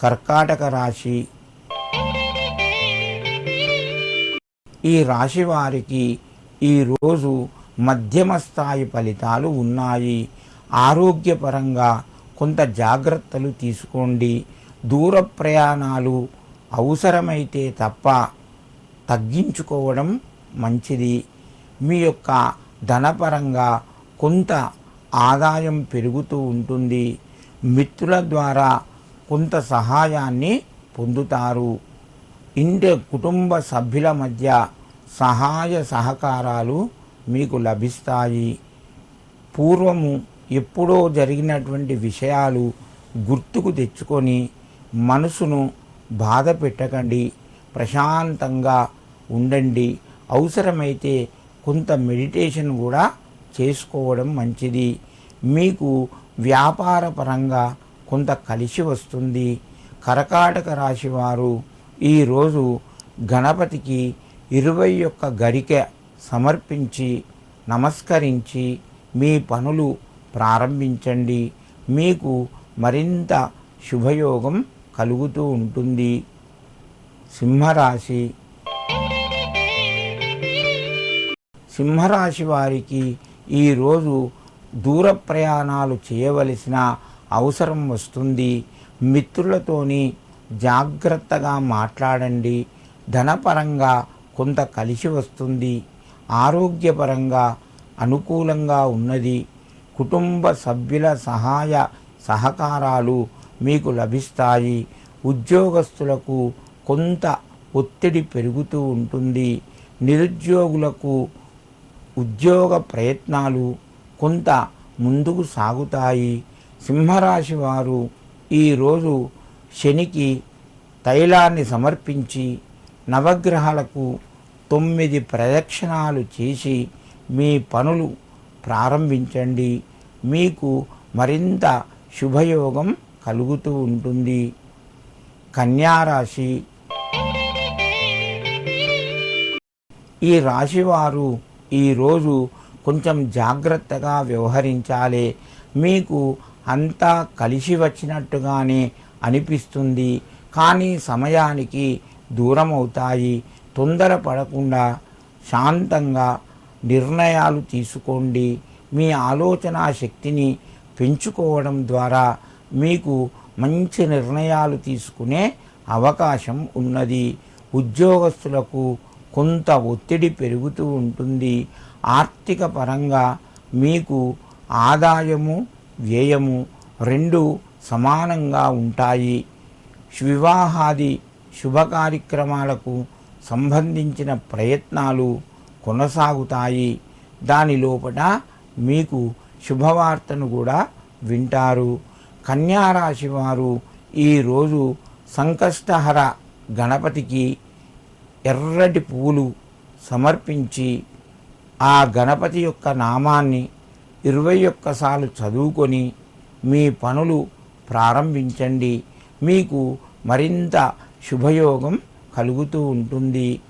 కర్కాటక రాశి. ఈ రాశి వారికి ఈరోజు మధ్యమ స్థాయి ఫలితాలు ఉన్నాయి. ఆరోగ్యపరంగా కొంత జాగ్రత్తలు తీసుకోండి. దూర ప్రయాణాలు అవసరమైతే తప్ప తగ్గించుకోవడం మంచిది. మీ యొక్క ధనపరంగా కొంత ఆదాయం పెరుగుతూ ఉంటుంది. మిత్రుల ద్వారా కొంత సహాయాన్ని పొందుతారు. ఇంటి కుటుంబ సభ్యుల మధ్య సహాయ సహకారాలు మీకు లభిస్తాయి. పూర్వము ఎప్పుడో జరిగినటువంటి విషయాలు గుర్తుకు తెచ్చుకొని మనసును బాధ పెట్టకండి. ప్రశాంతంగా ఉండండి. అవసరమైతే కొంత మెడిటేషన్ కూడా చేసుకోవడం మంచిది. మీకు వ్యాపార పరంగా కొంత కలిసి వస్తుంది. కరకాటక రాశి వారు ఈరోజు గణపతికి ఇరవై ఒక్క గరిక సమర్పించి నమస్కరించి మీ పనులు ప్రారంభించండి. మీకు మరింత శుభయోగం కలుగుతూ ఉంటుంది. సింహరాశి. సింహరాశి వారికి ఈరోజు దూర ప్రయాణాలు చేయవలసిన అవసరం వస్తుంది. మిత్రులతోని జాగ్రత్తగా మాట్లాడండి. ధనపరంగా కొంత కలిసి వస్తుంది. ఆరోగ్యపరంగా అనుకూలంగా ఉన్నది. కుటుంబ సభ్యుల సహాయ సహకారాలు మీకు లభిస్తాయి. ఉద్యోగస్తులకు కొంత ఒత్తిడి పెరుగుతూ ఉంటుంది. నిరుద్యోగులకు ఉద్యోగ ప్రయత్నాలు కొంత ముందుకు సాగుతాయి. సింహరాశి వారు ఈరోజు శనికి తైలాన్ని సమర్పించి నవగ్రహాలకు తొమ్మిది ప్రదక్షిణాలు చేసి మీ పనులు ప్రారంభించండి. మీకు మరింత శుభయోగం కలుగుతూ ఉంటుంది. కన్యారాశి. ఈ రాశివారు ఈరోజు కొంచెం జాగ్రత్తగా వ్యవహరించాలి. మీకు అంతా కలిసి వచ్చినట్టుగానే అనిపిస్తుంది. కానీ సమయానికి దూరం అవుతాయి తొందరపడకుండా శాంతంగా నిర్ణయాలు తీసుకోండి. మీ ఆలోచన శక్తిని పెంచుకోవడం ద్వారా మీకు మంచి నిర్ణయాలు తీసుకునే అవకాశం ఉన్నది. ఉద్యోగస్తులకు కొంత ఒత్తిడి పెరుగుతూ ఉంటుంది. ఆర్థిక పరంగా మీకు ఆదాయము వ్యయము రెండు సమానంగా ఉంటాయి. వివాహాది శుభ కార్యక్రమాలకు సంబంధించిన ప్రయత్నాలు కొనసాగుతాయి. దాని లోపల మీకు శుభవార్తను కూడా వింటారు. కన్యారాశి వారు ఈరోజు సంకష్టహర గణపతికి ఎర్రటి పువ్వులు సమర్పించి ఆ గణపతి యొక్క నామాన్ని ఇరవై ఒక్కసార్లు చదువుకొని మీ పనులు ప్రారంభించండి. మీకు మరింత శుభయోగం కలుగుతూ ఉంటుంది.